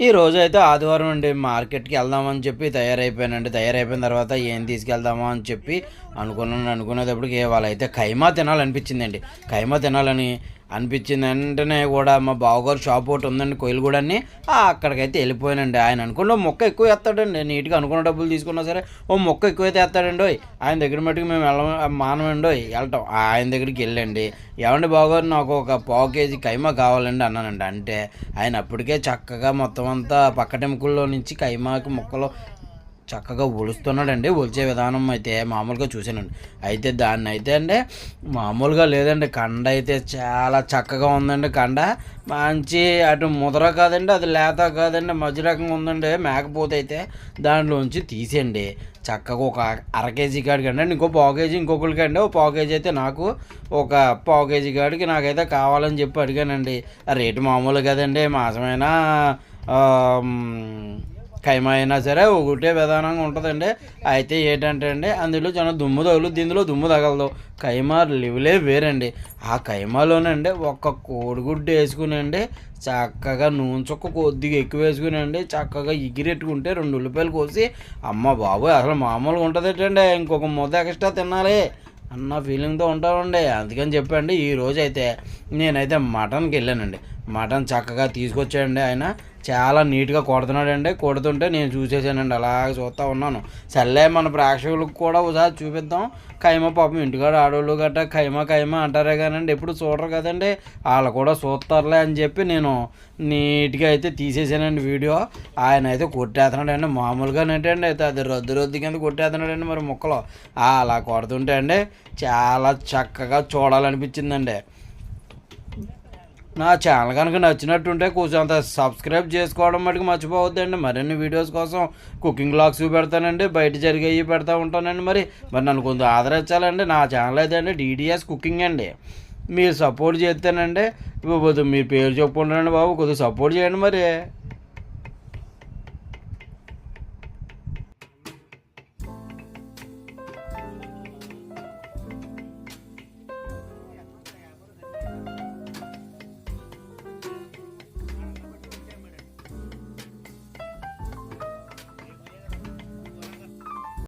ఈ రోజు అయితే ఆదివారం అండి మార్కెట్కి వెళ్దామని చెప్పి తయారైపోయానండి. తయారైపోయిన తర్వాత ఏం తీసుకెళ్దామా అని చెప్పి అనుకున్నాను. అనుకునేటప్పటికి వాళ్ళైతే కైమా తినాలనిపించిందండి. కైమా తినాలని అనిపించింది వెంటనే కూడా మా బావగారు షాప్ ఒకటి ఉందండి కొయిలగూడని అక్కడికైతే వెళ్ళిపోయానండి. ఆయన అనుకున్న మొక్క ఎక్కువ వేస్తాడండి. నీట్గా అనుకున్న డబ్బులు తీసుకున్నా సరే ఓ మొక్క ఎక్కువ అయితే వేస్తాడండి ఆయన దగ్గర మట్టుకు మేము వెళ్ళ మానమండి వెళ్ళటం. ఆయన దగ్గరికి వెళ్ళండి. ఏమండి బావగారు నాకు ఒక పావు కేజీ కైమా కావాలండి అన్నానండి. అంటే ఆయన అప్పటికే చక్కగా మొత్తం అంతా పక్కటెముకల్లో నుంచి కైమాకి మొక్కలు చక్కగా ఒలుస్తున్నాడండి ఒలిచే విధానం అయితే మామూలుగా చూశానండి. అయితే దాన్ని అయితే అండి మామూలుగా లేదండి కండ అయితే చాలా చక్కగా ఉందండి కండ. మంచి అటు ముదర కాదండి అది లేత కాదండి మధ్య రకంగా ఉందండి. మేకపోతే అయితే దాంట్లోంచి తీసేయండి. చక్కగా ఒక అర కేజీ కాడికి అండి ఇంకో పావు కేజీ ఇంకొకరికి అండి. ఓ పావు కేజీ అయితే నాకు ఒక పావు కేజీ కాడికి నాకైతే కావాలని చెప్పి అడిగానండి. ఆ రేటు మామూలు కదండి మాసమైనా కైమ అయినా సరే ఒకటే విధానంగా ఉంటుందండి. అయితే ఏంటంటే అండి అందులో చాలా దుమ్ము తగులుద్ది ఇందులో దుమ్ము తగలదు. కైమా లివ్లే వేరండి. ఆ కైమాలోనండి ఒక్క కోడిగుడ్డు వేసుకునండి చక్కగా నూనె చుక్క కొద్దిగా ఎక్కువ వేసుకునండి చక్కగా ఎగిరెట్టుకుంటే రెండు ఉల్లిపాయలు కోసి అమ్మ బాబోయ్ అసలు మామూలుగా ఉంటుందేటండి ఇంకొక ముద్ద ఎక్స్ట్రా తినాలి అన్న ఫీలింగ్తో ఉంటామండి. అందుకని చెప్పండి ఈ రోజైతే అయితే నేనైతే మటన్కి వెళ్ళానండి. మటన్ చక్కగా తీసుకొచ్చాడండి ఆయన. చాలా నీట్గా కొడుతున్నాడండి. కొడుతుంటే నేను చూసేసానండి అలాగ చూస్తూ ఉన్నాను. సర్లే మన ప్రేక్షకులకు కూడా ఒకసారి చూపిద్దాం. కైమ పాపం ఇంటికాడ ఆడవాళ్ళు గట్ట కైమ కైమ అంటారే కానండి. ఎప్పుడు చూడరు కదండి. వాళ్ళు కూడా చూస్తారులే అని చెప్పి నేను నీట్గా అయితే తీసేసానండి వీడియో. ఆయన అయితే కొట్టేస్తున్నాడండి. మామూలుగా అండి అయితే అది రద్దు రద్దు కింద కొట్టేస్తున్నాడండి మరి ముక్కలు. అలా కొడుతుంటే అండి చాలా చక్కగా చూడాలనిపించిందండి. నా ఛానల్ కనుక నచ్చినట్టుంటే కొంచెం అంత సబ్స్క్రైబ్ చేసుకోవడం మటుకు మర్చిపోవద్దండి. మరిన్ని వీడియోస్ కోసం కుకింగ్ బ్లాగ్స్ పెడతానండి బయట జరిగేవి పెడతా ఉంటానండి. మరి మరి నన్ను కొంచెం ఆదరించాలండి. నా ఛానల్ అయితే అండి డీడీఎస్ కుకింగ్ అండి. మీరు సపోర్ట్ చేస్తానండి. ఇప్పుడు మీ పేరు చెప్పుకుంటానండి బాబు. కొద్దిగా సపోర్ట్ చేయండి మరి.